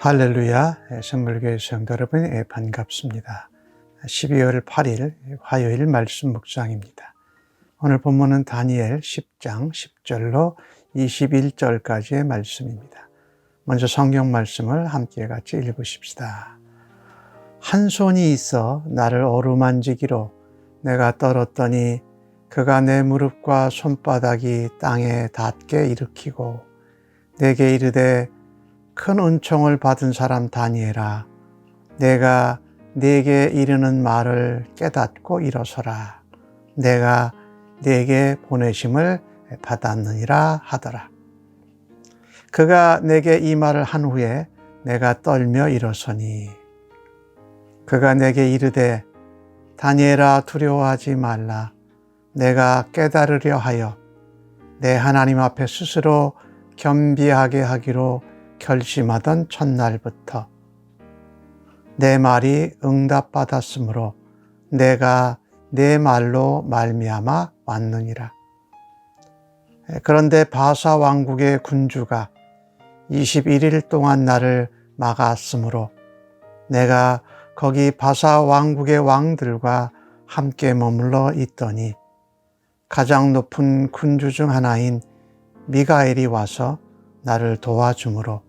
할렐루야 선물교회 성도 여러분 예, 반갑습니다. 12월 8일 화요일 말씀 묵상입니다. 오늘 본문은 다니엘 10장 10절로 21절까지의 말씀입니다. 먼저 성경 말씀을 함께 같이 읽으십시다. 한 손이 있어 나를 어루만지기로 내가 떨었더니 그가 내 무릎과 손바닥이 땅에 닿게 일으키고 내게 이르되 큰 은총을 받은 사람 다니엘아 내가 내게 이르는 말을 깨닫고 일어서라. 내가 내게 보내심을 받았느니라 하더라. 그가 내게 이 말을 한 후에 내가 떨며 일어서니 그가 내게 이르되 다니엘아 두려워하지 말라. 내가 깨달으려 하여 내 하나님 앞에 스스로 겸비하게 하기로 결심하던 첫날부터 내 말이 응답받았으므로 내가 내 말로 말미암아 왔느니라. 그런데 바사 왕국의 군주가 21일 동안 나를 막았으므로 내가 거기 바사 왕국의 왕들과 함께 머물러 있더니 가장 높은 군주 중 하나인 미가엘이 와서 나를 도와주므로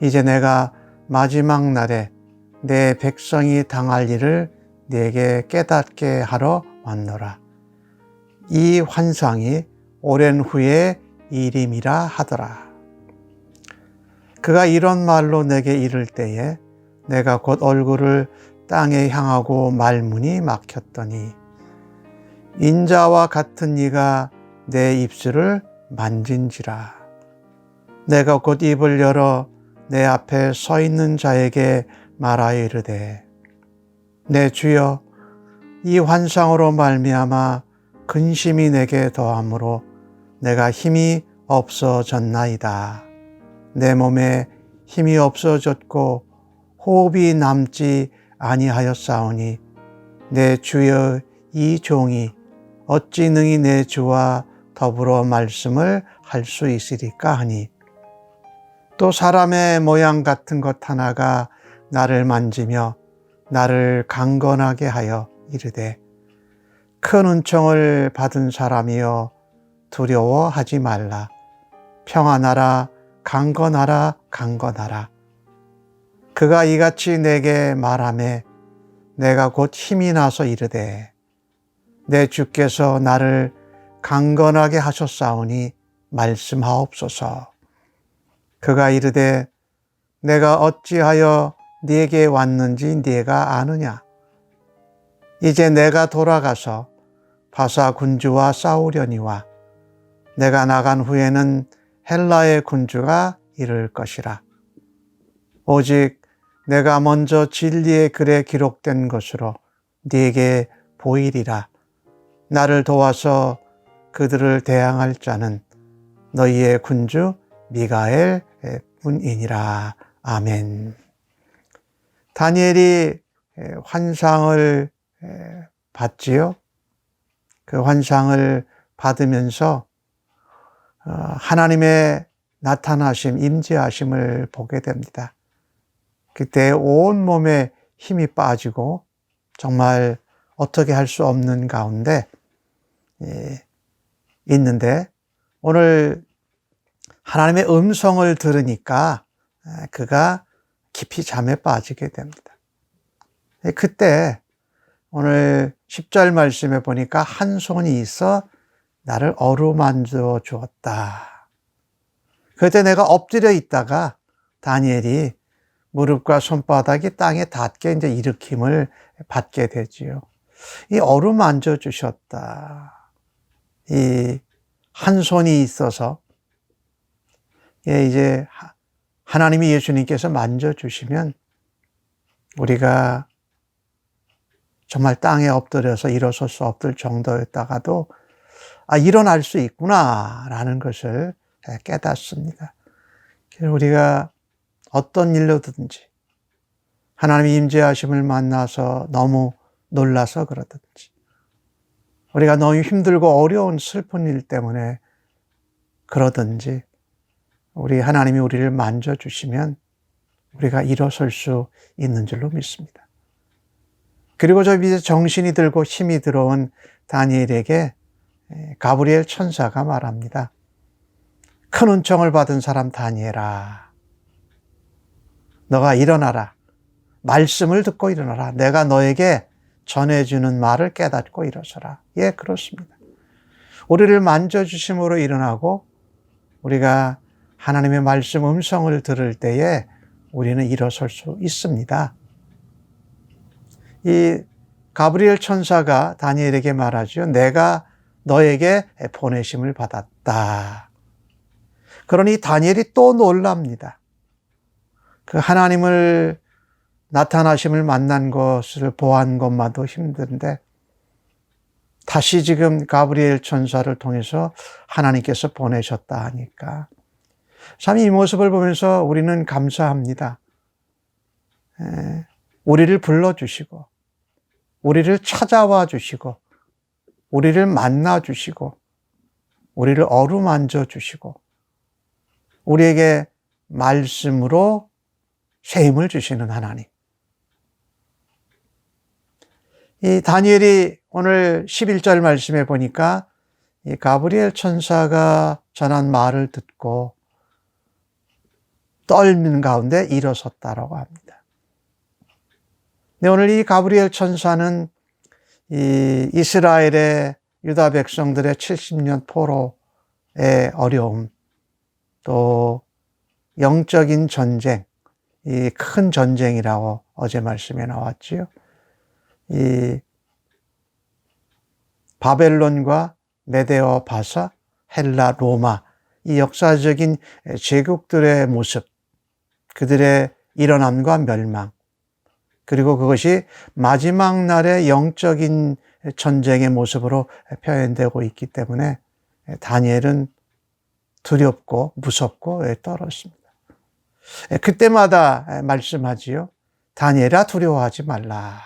이제 내가 마지막 날에 내 백성이 당할 일을 내게 깨닫게 하러 왔노라. 이 환상이 오랜 후에 일임이라 하더라. 그가 이런 말로 내게 이를 때에 내가 곧 얼굴을 땅에 향하고 말문이 막혔더니 인자와 같은 이가 내 입술을 만진지라. 내가 곧 입을 열어 내 앞에 서 있는 자에게 말하여 이르되 내 주여 이 환상으로 말미암아 근심이 내게 더함으로 내가 힘이 없어졌나이다. 내 몸에 힘이 없어졌고 호흡이 남지 아니하였사오니 내 주여 이 종이 어찌 능히 내 주와 더불어 말씀을 할 수 있으리까 하니 또 사람의 모양 같은 것 하나가 나를 만지며 나를 강건하게 하여 이르되 큰 은총을 받은 사람이여 두려워하지 말라. 평안하라 강건하라 강건하라. 그가 이같이 내게 말하매 내가 곧 힘이 나서 이르되 내 주께서 나를 강건하게 하셨사오니 말씀하옵소서 그가 이르되 내가 어찌하여 네게 왔는지 네가 아느냐? 이제 내가 돌아가서 바사 군주와 싸우려니와 내가 나간 후에는 헬라의 군주가 이를 것이라. 오직 내가 먼저 진리의 글에 기록된 것으로 네게 보이리라. 나를 도와서 그들을 대항할 자는 너희의 군주 미가엘 뿐이니라. 아멘. 다니엘이 환상을 받지요. 그 환상을 받으면서 어, 하나님의 나타나심, 임재하심을 보게 됩니다. 그때 온 몸에 힘이 빠지고 정말 어떻게 할 수 없는 가운데 있는데 오늘 하나님의 음성을 들으니까 그가 깊이 잠에 빠지게 됩니다. 그때 오늘 10절 말씀에 보니까 한 손이 있어 나를 어루만져 주었다. 그때 내가 엎드려 있다가 다니엘이 무릎과 손바닥이 땅에 닿게 이제 일으킴을 받게 되지요. 이 어루만져 주셨다. 이 한 손이 있어서 예, 이제 하나님이 예수님께서 만져주시면 우리가 정말 땅에 엎드려서 일어설 수 없을 정도였다가도 아, 일어날 수 있구나라는 것을 깨닫습니다. 우리가 어떤 일로든지 하나님의 임재하심을 만나서 너무 놀라서 그러든지 우리가 너무 힘들고 어려운 슬픈 일 때문에 그러든지 우리 하나님이 우리를 만져주시면 우리가 일어설 수 있는 줄로 믿습니다. 그리고 저 이제 정신이 들고 힘이 들어온 다니엘에게 가브리엘 천사가 말합니다. 큰 은총을 받은 사람 다니엘아. 너가 일어나라. 말씀을 듣고 일어나라. 내가 너에게 전해주는 말을 깨닫고 일어서라. 예, 그렇습니다. 우리를 만져주심으로 일어나고 우리가 하나님의 말씀 음성을 들을 때에 우리는 일어설 수 있습니다. 이 가브리엘 천사가 다니엘에게 말하죠. 내가 너에게 보내심을 받았다. 그러니 다니엘이 또 놀랍니다. 그 하나님을 나타나심을 만난 것을 보한 것만도 힘든데 다시 지금 가브리엘 천사를 통해서 하나님께서 보내셨다 하니까 참 이 모습을 보면서 우리는 감사합니다. 우리를 불러주시고 우리를 찾아와 주시고 우리를 만나 주시고 우리를 어루만져 주시고 우리에게 말씀으로 새 힘을 주시는 하나님. 이 다니엘이 오늘 11절 말씀에 보니까 이 가브리엘 천사가 전한 말을 듣고 떨는 가운데 일어섰다라고 합니다. 네, 오늘 이 가브리엘 천사는 이 이스라엘의 유다 백성들의 70년 포로의 어려움, 또 영적인 전쟁, 이 큰 전쟁이라고 어제 말씀에 나왔지요. 이 바벨론과 메데어 바사, 헬라, 로마 이 역사적인 제국들의 모습, 그들의 일어남과 멸망, 그리고 그것이 마지막 날의 영적인 전쟁의 모습으로 표현되고 있기 때문에 다니엘은 두렵고 무섭고 떨었습니다. 그때마다 말씀하지요. 다니엘아 두려워하지 말라.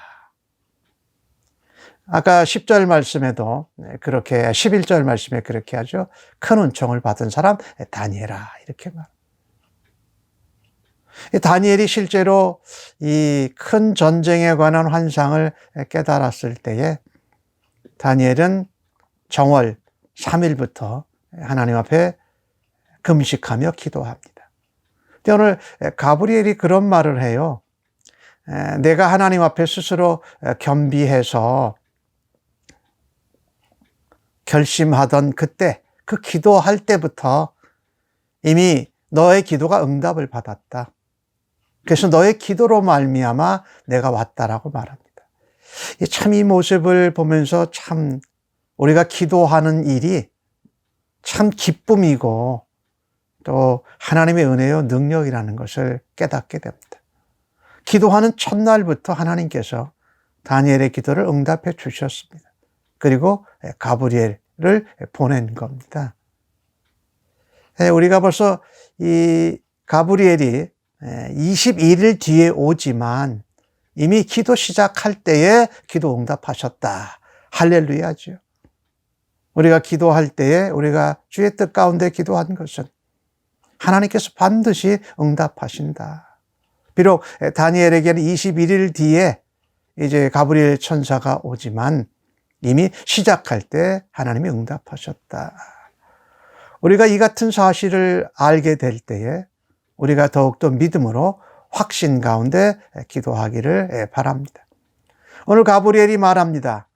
아까 10절 말씀에도 그렇게 11절 말씀에 그렇게 하죠. 큰 은총을 받은 사람 다니엘아 이렇게 말. 다니엘이 실제로 이 큰 전쟁에 관한 환상을 깨달았을 때에 다니엘은 정월 3일부터 하나님 앞에 금식하며 기도합니다. 오늘 가브리엘이 그런 말을 해요. 내가 하나님 앞에 스스로 겸비해서 결심하던 그때, 그 기도할 때부터 이미 너의 기도가 응답을 받았다. 그래서 너의 기도로 말미암아 내가 왔다라고 말합니다. 참 이 모습을 보면서 참 우리가 기도하는 일이 참 기쁨이고 또 하나님의 은혜요 능력이라는 것을 깨닫게 됩니다. 기도하는 첫날부터 하나님께서 다니엘의 기도를 응답해 주셨습니다. 그리고 가브리엘을 보낸 겁니다. 우리가 벌써 이 가브리엘이 21일 뒤에 오지만 이미 기도 시작할 때에 기도 응답하셨다. 할렐루야죠. 우리가 기도할 때에 우리가 주의 뜻 가운데 기도한 것은 하나님께서 반드시 응답하신다. 비록 다니엘에게는 21일 뒤에 이제 가브리엘 천사가 오지만 이미 시작할 때 하나님이 응답하셨다. 우리가 이 같은 사실을 알게 될 때에 우리가 더욱더 믿음으로 확신 가운데 기도하기를 바랍니다. 오늘 가브리엘이 말합니다.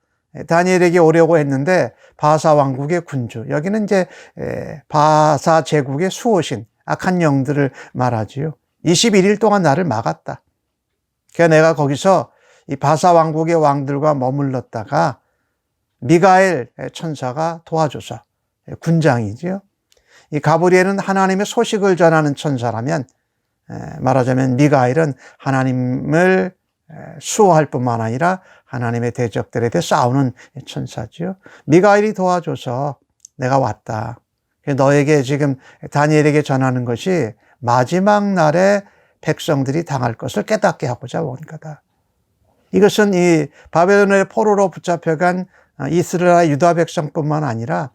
다니엘에게 오려고 했는데 바사 왕국의 군주 여기는 이제 바사 제국의 수호신 악한 영들을 말하지요. 21일 동안 나를 막았다. 그래서 내가 거기서 이 바사 왕국의 왕들과 머물렀다가 미가엘 천사가 도와줘서 군장이지요. 이 가브리엘은 하나님의 소식을 전하는 천사라면 말하자면 미가엘은 하나님을 수호할 뿐만 아니라 하나님의 대적들에 대해 싸우는 천사지요. 미가엘이 도와줘서 내가 왔다. 너에게 지금 다니엘에게 전하는 것이 마지막 날에 백성들이 당할 것을 깨닫게 하고자 온 거다. 이것은 이 바벨론의 포로로 붙잡혀간 이스라엘 유다 백성뿐만 아니라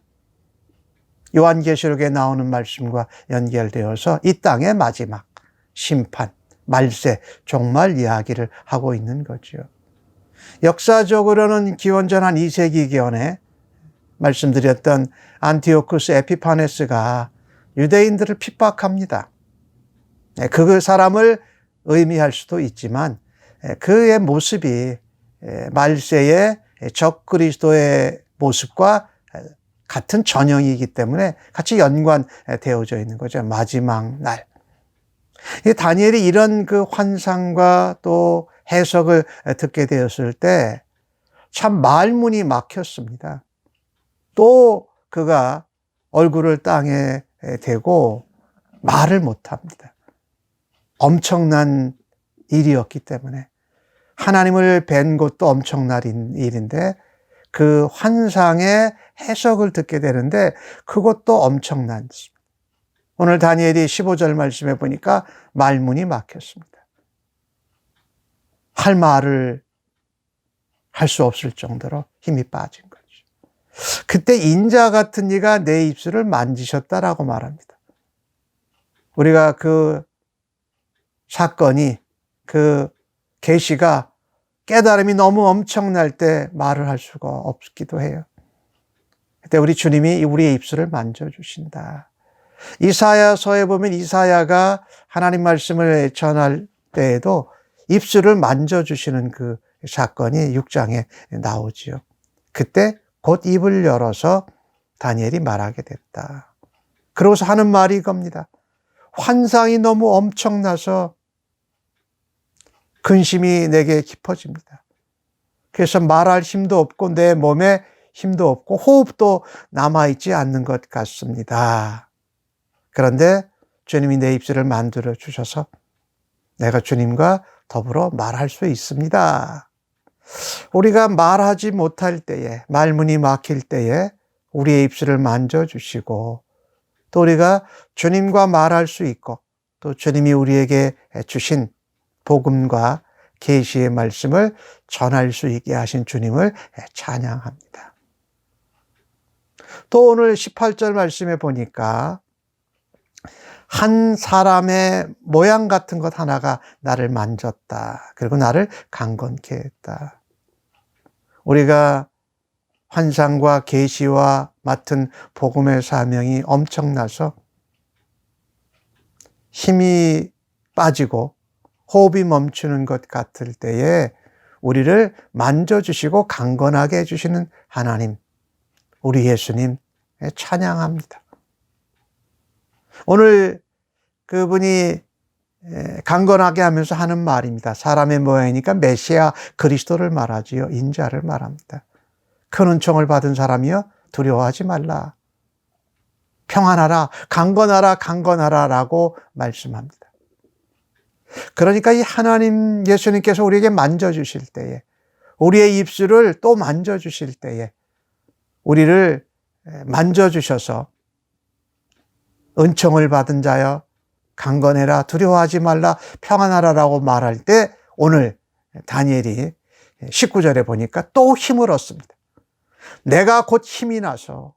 요한계시록에 나오는 말씀과 연결되어서 이 땅의 마지막 심판, 말세, 종말 이야기를 하고 있는 거죠. 역사적으로는 기원전 한 2세기경에 말씀드렸던 안티오쿠스 에피파네스가 유대인들을 핍박합니다. 네, 그 사람을 의미할 수도 있지만 그의 모습이 말세의 적 그리스도의 모습과 같은 전형이기 때문에 같이 연관되어져 있는 거죠. 마지막 날. 다니엘이 이런 그 환상과 또 해석을 듣게 되었을 때 참 말문이 막혔습니다. 또 그가 얼굴을 땅에 대고 말을 못 합니다. 엄청난 일이었기 때문에 하나님을 뵌 것도 엄청난 일인데 그 환상의 해석을 듣게 되는데 그것도 엄청난 오늘 다니엘이 15절 말씀해 보니까 말문이 막혔습니다. 할 말을 할 수 없을 정도로 힘이 빠진 거죠. 그때 인자 같은 이가 내 입술을 만지셨다라고 말합니다. 우리가 그 사건이 그 계시가 깨달음이 너무 엄청날 때 말을 할 수가 없기도 해요. 그때 우리 주님이 우리의 입술을 만져주신다. 이사야서에 보면 이사야가 하나님 말씀을 전할 때에도 입술을 만져주시는 그 사건이 6장에 나오지요. 그때 곧 입을 열어서 다니엘이 말하게 됐다. 그러고서 하는 말이 이겁니다. 환상이 너무 엄청나서 근심이 내게 깊어집니다. 그래서 말할 힘도 없고 내 몸에 힘도 없고 호흡도 남아있지 않는 것 같습니다. 그런데 주님이 내 입술을 만들어 주셔서 내가 주님과 더불어 말할 수 있습니다. 우리가 말하지 못할 때에, 말문이 막힐 때에 우리의 입술을 만져주시고 또 우리가 주님과 말할 수 있고 또 주님이 우리에게 주신 복음과 계시의 말씀을 전할 수 있게 하신 주님을 찬양합니다. 또 오늘 18절 말씀에 보니까 한 사람의 모양 같은 것 하나가 나를 만졌다. 그리고 나를 강건케 했다. 우리가 환상과 계시와 맡은 복음의 사명이 엄청나서 힘이 빠지고 호흡이 멈추는 것 같을 때에 우리를 만져주시고 강건하게 해주시는 하나님, 우리 예수님 찬양합니다. 오늘 그분이 강건하게 하면서 하는 말입니다. 사람의 모양이니까 메시아 그리스도를 말하지요. 인자를 말합니다. 큰 은총을 받은 사람이여 두려워하지 말라. 평안하라, 강건하라, 강건하라 라고 말씀합니다. 그러니까 이 하나님 예수님께서 우리에게 만져주실 때에, 우리의 입술을 또 만져주실 때에, 우리를 만져주셔서 은총을 받은 자여 강건해라 두려워하지 말라 평안하라라고 말할 때 오늘 다니엘이 19절에 보니까 또 힘을 얻습니다. 내가 곧 힘이 나서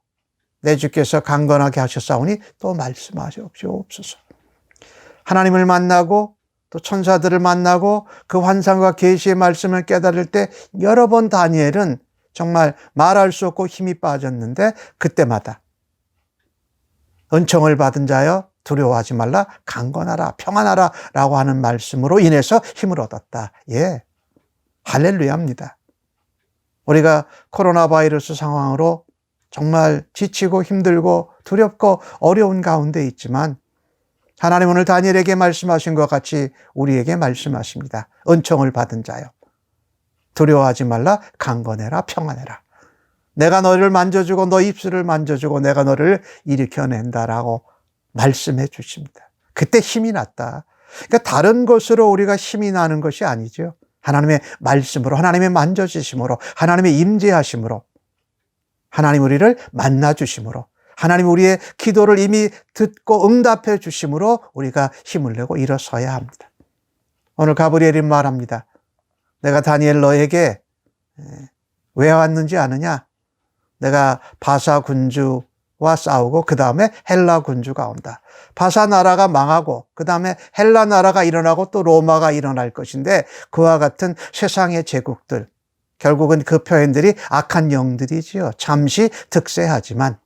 내 주께서 강건하게 하셨사오니 또 말씀하시옵소서. 하나님을 만나고 또 천사들을 만나고 그 환상과 계시의 말씀을 깨달을 때 여러 번 다니엘은 정말 말할 수 없고 힘이 빠졌는데 그때마다 은총을 받은 자여 두려워하지 말라 강건하라 평안하라 라고 하는 말씀으로 인해서 힘을 얻었다. 예. 할렐루야입니다. 우리가 코로나 바이러스 상황으로 정말 지치고 힘들고 두렵고 어려운 가운데 있지만 하나님 오늘 다니엘에게 말씀하신 것 같이 우리에게 말씀하십니다. 은총을 받은 자요. 두려워하지 말라 강건해라 평안해라. 내가 너를 만져주고 너 입술을 만져주고 내가 너를 일으켜낸다라고 말씀해 주십니다. 그때 힘이 났다. 그러니까 다른 것으로 우리가 힘이 나는 것이 아니죠. 하나님의 말씀으로, 하나님의 만져주심으로, 하나님의 임재하심으로, 하나님 우리를 만나 주심으로, 하나님 우리의 기도를 이미 듣고 응답해 주심으로 우리가 힘을 내고 일어서야 합니다. 오늘 가브리엘이 말합니다. 내가 다니엘 너에게 왜 왔는지 아느냐? 내가 바사 군주 와 싸우고 그 다음에 헬라 군주가 온다. 바사 나라가 망하고 그 다음에 헬라 나라가 일어나고 또 로마가 일어날 것인데 그와 같은 세상의 제국들 결국은 그 표현들이 악한 영들이지요. 잠시 득세하지만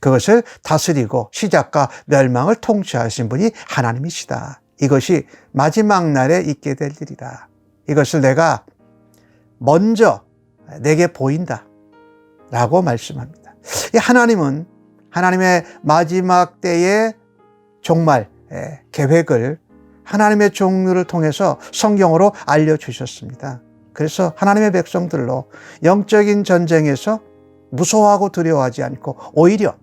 그것을 다스리고 시작과 멸망을 통치하신 분이 하나님이시다. 이것이 마지막 날에 있게 될 일이다. 이것을 내가 먼저 내게 보인다. 라고 말씀합니다. 이 하나님은 하나님의 마지막 때의 의 계획을 하나님의 종류를 통해서 성경으로 알려주셨습니다. 그래서 하나님의 백성들로 영적인 전쟁에서 무서워하고 두려워하지 않고 오히려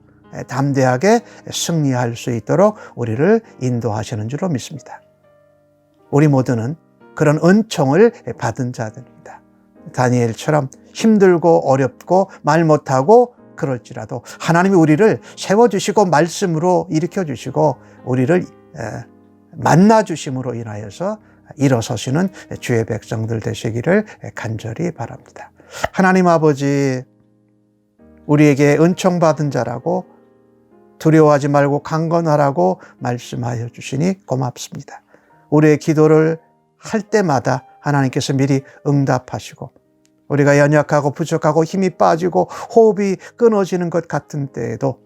담대하게 승리할 수 있도록 우리를 인도하시는 줄로 믿습니다. 우리 모두는 그런 은총을 받은 자들입니다. 다니엘처럼 힘들고 어렵고 말 못하고 그럴지라도 하나님이 우리를 세워주시고 말씀으로 일으켜주시고 우리를 만나주심으로 인하여서 일어서시는 주의 백성들 되시기를 간절히 바랍니다. 하나님 아버지, 우리에게 은총 받은 자라고 두려워하지 말고 강건하라고 말씀하여 주시니 고맙습니다. 우리의 기도를 할 때마다 하나님께서 미리 응답하시고 우리가 연약하고 부족하고 힘이 빠지고 호흡이 끊어지는 것 같은 때에도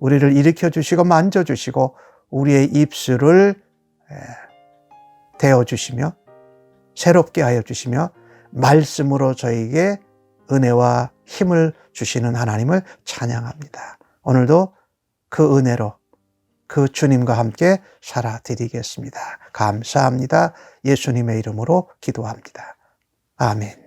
우리를 일으켜 주시고 만져 주시고 우리의 입술을 대어 주시며 새롭게 하여 주시며 말씀으로 저에게 은혜와 힘을 주시는 하나님을 찬양합니다. 오늘도 그 은혜로 그 주님과 함께 살아드리겠습니다. 감사합니다. 예수님의 이름으로 기도합니다. 아멘.